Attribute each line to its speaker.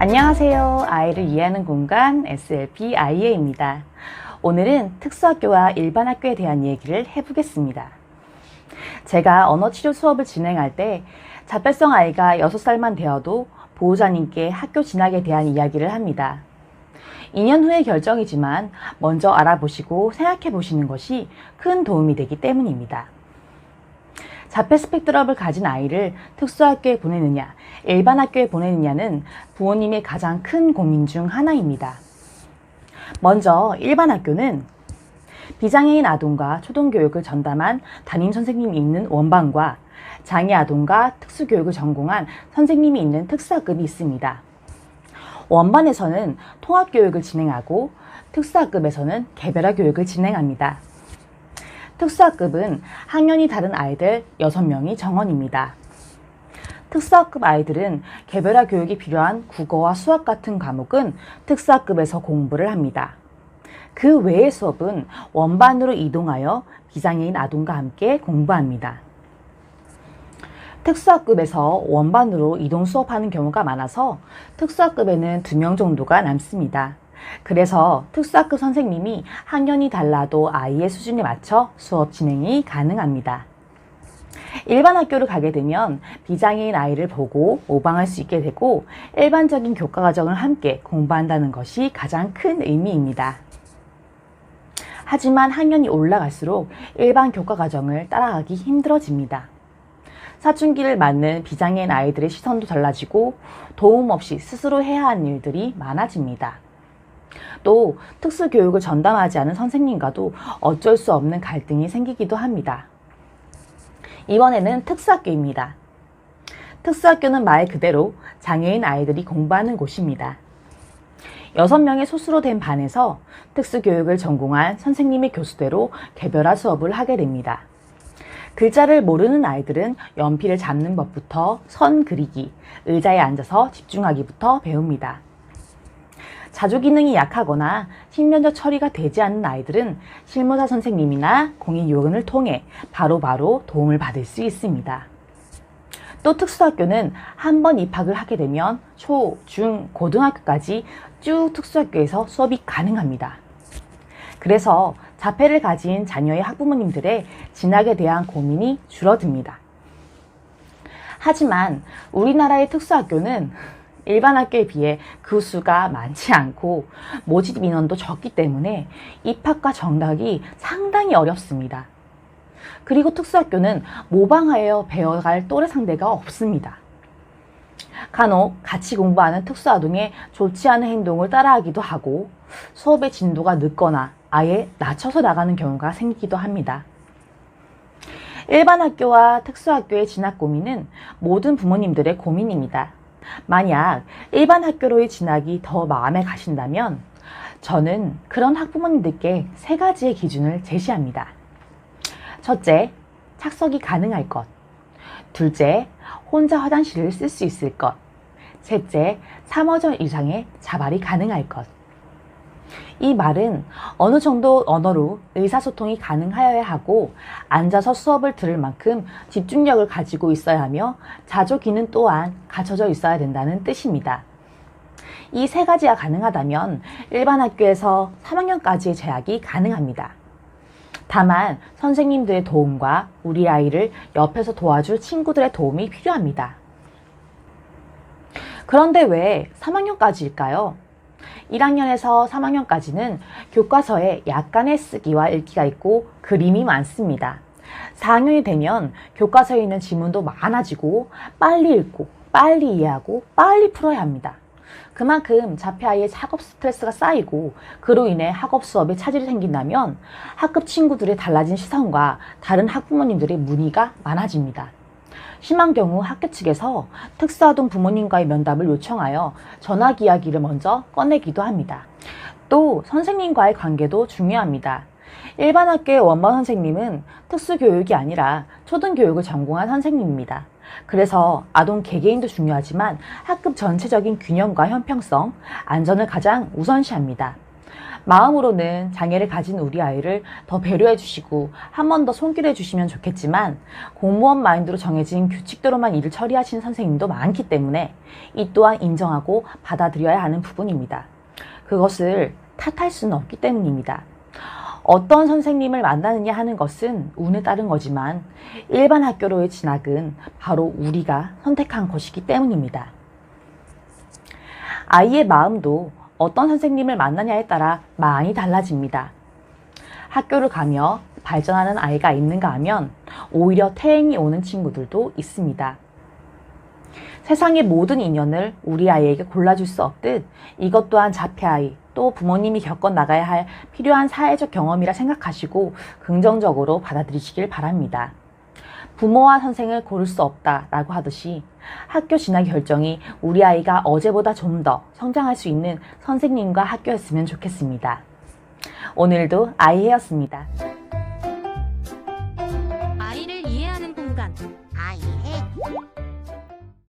Speaker 1: 안녕하세요. 아이를 이해하는 공간 SLP 아이에입니다. 오늘은 특수학교와 일반 학교에 대한 얘기를 해보겠습니다. 제가 언어치료 수업을 진행할 때 자폐성 아이가 6살만 되어도 보호자님께 학교 진학에 대한 이야기를 합니다. 2년 후의 결정이지만 먼저 알아보시고 생각해 보시는 것이 큰 도움이 되기 때문입니다. 자폐 스펙트럼을 가진 아이를 특수학교에 보내느냐, 일반 학교에 보내느냐는 부모님의 가장 큰 고민 중 하나입니다. 먼저 일반 학교는 비장애인 아동과 초등교육을 전담한 담임 선생님이 있는 원반과 장애 아동과 특수교육을 전공한 선생님이 있는 특수학급이 있습니다. 원반에서는 통합교육을 진행하고 특수학급에서는 개별화 교육을 진행합니다. 특수학급은 학년이 다른 아이들 6명이 정원입니다. 특수학급 아이들은 개별화 교육이 필요한 국어와 수학 같은 과목은 특수학급에서 공부를 합니다. 그 외의 수업은 원반으로 이동하여 비장애인 아동과 함께 공부합니다. 특수학급에서 원반으로 이동 수업하는 경우가 많아서 특수학급에는 두명 정도가 남습니다. 그래서 특수학급 선생님이 학년이 달라도 아이의 수준에 맞춰 수업 진행이 가능합니다. 일반 학교를 가게 되면 비장애인 아이를 보고 모방할 수 있게 되고 일반적인 교과 과정을 함께 공부한다는 것이 가장 큰 의미입니다. 하지만 학년이 올라갈수록 일반 교과 과정을 따라가기 힘들어집니다. 사춘기를 맞는 비장애인 아이들의 시선도 달라지고 도움 없이 스스로 해야 하는 일들이 많아집니다. 또 특수교육을 전담하지 않은 선생님과도 어쩔 수 없는 갈등이 생기기도 합니다. 이번에는 특수학교입니다. 특수학교는 말 그대로 장애인 아이들이 공부하는 곳입니다. 6명의 소수로 된 반에서 특수교육을 전공한 선생님의 교수대로 개별화 수업을 하게 됩니다. 글자를 모르는 아이들은 연필을 잡는 법부터 선 그리기, 의자에 앉아서 집중하기부터 배웁니다. 자조 기능이 약하거나 신면적 처리가 되지 않는 아이들은 실무사 선생님이나 공인 요원을 통해 바로바로 바로 도움을 받을 수 있습니다. 또 특수학교는 한 번 입학을 하게 되면 초, 중, 고등학교까지 쭉 특수학교에서 수업이 가능합니다. 그래서 자폐를 가진 자녀의 학부모님들의 진학에 대한 고민이 줄어듭니다. 하지만 우리나라의 특수학교는 일반 학교에 비해 그 수가 많지 않고 모집 인원도 적기 때문에 입학과 정답이 상당히 어렵습니다. 그리고 특수학교는 모방하여 배워갈 또래 상대가 없습니다. 간혹 같이 공부하는 특수아동의 좋지 않은 행동을 따라하기도 하고 수업의 진도가 늦거나 아예 낮춰서 나가는 경우가 생기기도 합니다. 일반 학교와 특수학교의 진학 고민은 모든 부모님들의 고민입니다. 만약 일반 학교로의 진학이 더 마음에 가신다면 저는 그런 학부모님들께 세 가지의 기준을 제시합니다. 첫째, 착석이 가능할 것. 둘째, 혼자 화장실을 쓸 수 있을 것. 셋째, 3어전 이상의 자발이 가능할 것. 이 말은 어느 정도 언어로 의사소통이 가능하여야 하고 앉아서 수업을 들을 만큼 집중력을 가지고 있어야 하며 자조 기능 또한 갖춰져 있어야 된다는 뜻입니다. 이 세 가지가 가능하다면 일반 학교에서 3학년까지의 재학이 가능합니다. 다만 선생님들의 도움과 우리 아이를 옆에서 도와줄 친구들의 도움이 필요합니다. 그런데 왜 3학년까지일까요? 1학년에서 3학년까지는 교과서에 약간의 쓰기와 읽기가 있고 그림이 많습니다. 4학년이 되면 교과서에 있는 지문도 많아지고 빨리 읽고 빨리 이해하고 빨리 풀어야 합니다. 그만큼 자폐 아이의 학업 스트레스가 쌓이고 그로 인해 학업 수업에 차질이 생긴다면 학급 친구들의 달라진 시선과 다른 학부모님들의 문의가 많아집니다. 심한 경우 학교 측에서 특수아동 부모님과의 면담을 요청하여 전학 이야기를 먼저 꺼내기도 합니다. 또 선생님과의 관계도 중요합니다. 일반 학교의 원반 선생님은 특수교육이 아니라 초등교육을 전공한 선생님입니다. 그래서 아동 개개인도 중요하지만 학급 전체적인 균형과 형평성, 안전을 가장 우선시합니다. 마음으로는 장애를 가진 우리 아이를 더 배려해 주시고 한 번 더 손길해 주시면 좋겠지만 공무원 마인드로 정해진 규칙대로만 일을 처리하시는 선생님도 많기 때문에 이 또한 인정하고 받아들여야 하는 부분입니다. 그것을 탓할 수는 없기 때문입니다. 어떤 선생님을 만나느냐 하는 것은 운에 따른 거지만 일반 학교로의 진학은 바로 우리가 선택한 것이기 때문입니다. 아이의 마음도 어떤 선생님을 만나냐에 따라 많이 달라집니다. 학교를 가며 발전하는 아이가 있는가 하면 오히려 퇴행이 오는 친구들도 있습니다. 세상의 모든 인연을 우리 아이에게 골라줄 수 없듯 이것 또한 자폐 아이 또 부모님이 겪어 나가야 할 필요한 사회적 경험이라 생각하시고 긍정적으로 받아들이시길 바랍니다. 부모와 선생을 고를 수 없다라고 하듯이 학교 진학 결정이 우리 아이가 어제보다 좀 더 성장할 수 있는 선생님과 학교였으면 좋겠습니다. 오늘도 아이해였습니다.